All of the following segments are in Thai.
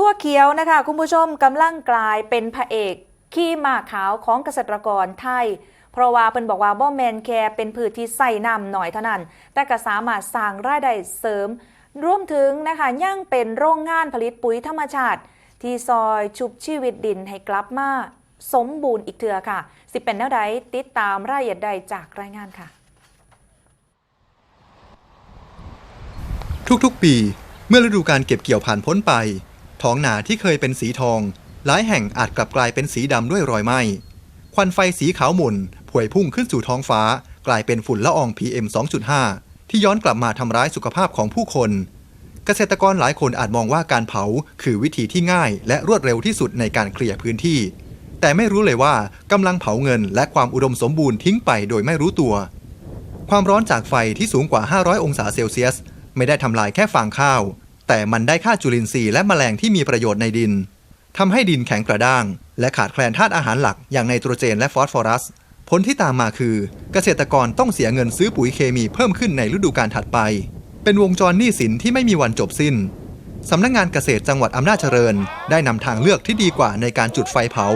ทั่วเขียวนะคะคุณผู้ชมกำลังกลายเป็นพระเอกขี้หมากขาวของเกษตรกรไทย เพราะว่าเพิ่นบอกว่าบ่แมนแค่เป็นพืชที่ใส่น้ำหน่อยเท่านั้น แต่ก็สามารถสร้างรายได้เสริม รวมถึงนะคะย่างเป็นโรงงานผลิตปุ๋ยธรรมชาติ ที่ซอยชุบชีวิตดินให้กลับมาสมบูรณ์อีกเถือค่ะ สิเป็นแนวใดติดตามรายละเอียดใดจากรายงานค่ะ ทุกๆปี เมื่อฤดูการเก็บเกี่ยวผ่านพ้นไป ท้องนาที่เคยเป็นสีทอง หลายแห่งอาจกลับกลายเป็นสีดำด้วยรอยไหม้ควันไฟสีขาวหม่นผวยพุ่งขึ้นสู่ท้องฟ้า กลายเป็นฝุ่นละออง PM 2.5 ที่ย้อนกลับมาทำร้ายสุขภาพของผู้คน เกษตรกรหลายคนอาจมองว่าการเผา คือวิธีที่ง่าย และรวดเร็วที่สุดในการเคลียร์พื้นที่ แต่ไม่รู้เลยว่ากำลังเผาเงิน และความอุดมสมบูรณ์ทิ้งไปโดยไม่รู้ตัว ความร้อนจากไฟที่สูงกว่า 500 องศาเซลเซียส ไม่ได้ทำลายแค่ฟางข้าว แต่มันได้ฆ่าจุลินทรีย์และแมลงที่มีประโยชน์ในดินทำให้ดินแข็งกระด้าง และขาดแคลนธาตุอาหารหลักอย่างไนโตรเจนและฟอสฟอรัส ผลที่ตามมาคือ เกษตรกรต้องเสียเงินซื้อปุ๋ยเคมีเพิ่มขึ้นในฤดูกาลถัดไป เป็นวงจรหนี้สินที่ไม่มีวันจบสิ้นสำนักงงานเกษตรจังหวัดอำนาจเจริญ ได้นำทางเลือกที่ดีกว่าในการจุดไฟเผา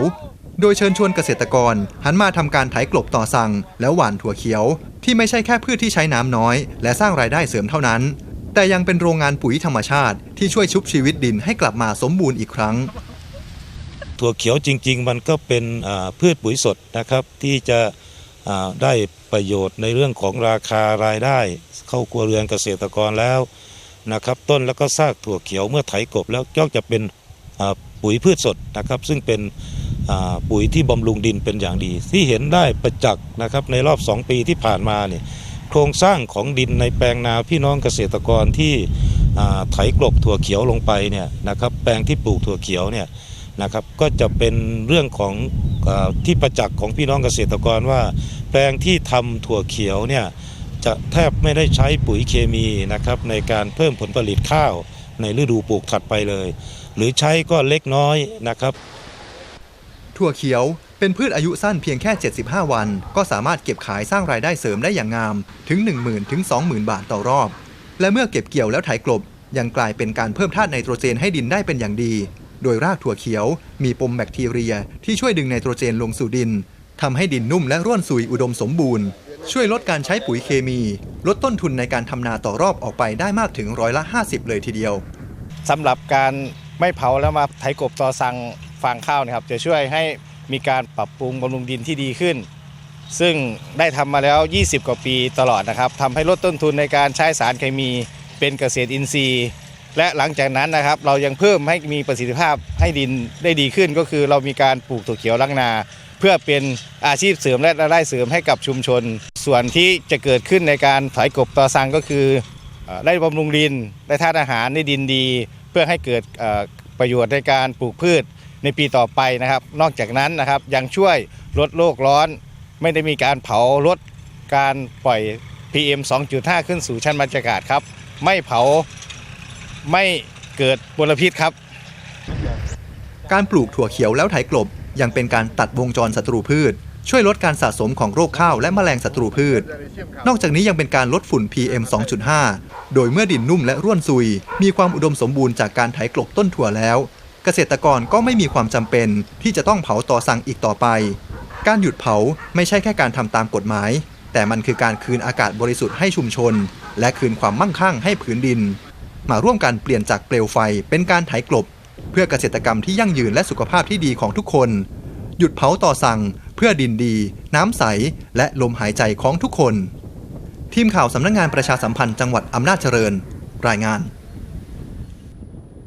โดยเชิญชวนเกษตรกร หันมาทำการไถกลบต่อสั่ง แล้วหว่านถั่วเขียว ที่ไม่ใช่แค่พืชที่ใช้น้ำน้อย และสร้างรายได้เสริมเท่านั้น แต่ยังเป็นโรงงานปุ๋ยธรรมชาติที่ช่วยชุบชีวิตดินให้กลับมาสมบูรณ์อีกครั้ง ถั่วเขียวจริง ๆ มันก็เป็นพืชปุ๋ยสดนะครับที่จะได้ประโยชน์ในเรื่องของราคารายได้ เข้าครัวเรือนเกษตรกรแล้วนะครับ ต้นแล้วก็ซากถั่วเขียวเมื่อไถกบแล้วย่อมจะเป็นปุ๋ยพืชสดนะครับ ซึ่งเป็นปุ๋ยที่บำรุงดินเป็นอย่างดี ที่เห็นได้ประจักษ์นะครับในรอบ 2 ปีที่ผ่านมาเนี่ย โครงสร้างของดินในแปลงนาพี่น้องเกษตรกรที่ไถกลบถั่วเขียวลงไปเนี่ยนะครับแปลงที่ปลูกถั่วเขียวเนี่ยนะครับก็จะเป็นเรื่องของอที่ประจักษ์ของพี่น้องเกษตรกรว่า แปลงที่ทำถั่วเขียวเนี่ยจะแทบไม่ได้ใช้ปุ๋ยเคมีนะครับในการเพิ่มผลผลิตข้าวในฤดูปลูกถัดไปเลย หรือใช้ก็เล็กน้อยนะครับ ถั่วเขียว เป็นพืชอายุสั้นเพียงแค่ 75 วัน ก็สามารถเก็บขายสร้างรายได้เสริมได้อย่างงามถึง 10,000ถึง20,000 บาทต่อรอบ และเมื่อเก็บเกี่ยวแล้วไถกลบ ยังกลายเป็นการเพิ่มธาตุไนโตรเจนให้ดินได้เป็นอย่างดี โดยรากถั่วเขียว มีปมแบคทีเรีย ที่ช่วยดึงไนโตรเจนลงสู่ดินทำให้ดินนุ่มและร่วนซุยอุดมสมบูรณ์ ช่วยลดการใช้ปุ๋ยเคมี ลดต้นทุนในการทำนาต่อรอบออกไปได้มากถึงร้อยละ 50 เลยทีเดียวสำหรับการไม่เผาแล้วมาไถกบต่อสั่งฟางข้าวนะครับจะช่วยให้ มีการปรับปรุงบำรุงดินที่ดีขึ้น ซึ่งได้ทำมาแล้ว 20 กว่าปีตลอดนะครับทำให้ลดต้นทุนในการใช้สารเคมีเป็นเกษตรอินทรีย์ และหลังจากนั้นนะครับ เรายังเพิ่มให้มีประสิทธิภาพให้ดินได้ดีขึ้น ก็คือเรามีการปลูกถั่วเขียวล้างนา เพื่อเป็นอาชีพเสริมและรายได้เสริมให้กับชุมชน ส่วนที่จะเกิดขึ้นในการถอยกบต่อสั่งก็คือได้บำรุงดินได้ธาตุอาหารได้ดินดี เพื่อให้เกิดประโยชน์ในการปลูกพืช ในปีต่อไปนะครับ นอกจากนั้นนะครับยังช่วยลดโลกร้อน ไม่ได้มีการเผาลดการปล่อย PM 2.5 ขึ้นสู่ชั้นบรรยากาศครับ ไม่เผาไม่เกิดมลพิษครับ การปลูกถั่วเขียวแล้วไถกลบ ยังเป็นการตัดวงจรศัตรูพืช ช่วยลดการสะสมของโรคข้าวและแมลงศัตรูพืช นอกจากนี้ยังเป็นการลดฝุ่น PM 2.5 โดยเมื่อดินนุ่มและร่วนซุย มีความอุดมสมบูรณ์จากการไถกลบต้นถั่วแล้ว เกษตรกรก็ไม่มีความจำเป็นที่จะต้องเผาต่อสั่งอีกต่อไป การหยุดเผาไม่ใช่แค่การทำตามกฎหมาย แต่มันคือการคืนอากาศบริสุทธิ์ให้ชุมชน และคืนความมั่งคั่งให้ผืนดิน มาร่วมกันเปลี่ยนจากเปลวไฟเป็นการไถกลบ เพื่อเกษตรกรรมที่ยั่งยืนและสุขภาพที่ดีของทุกคน หยุดเผาต่อสั่ง เพื่อดินดี น้ำใส และลมหายใจของทุกคน ทีมข่าวสำนักงงานประชาสัมพันธ์จังหวัดอำนาจเจริญ รายงาน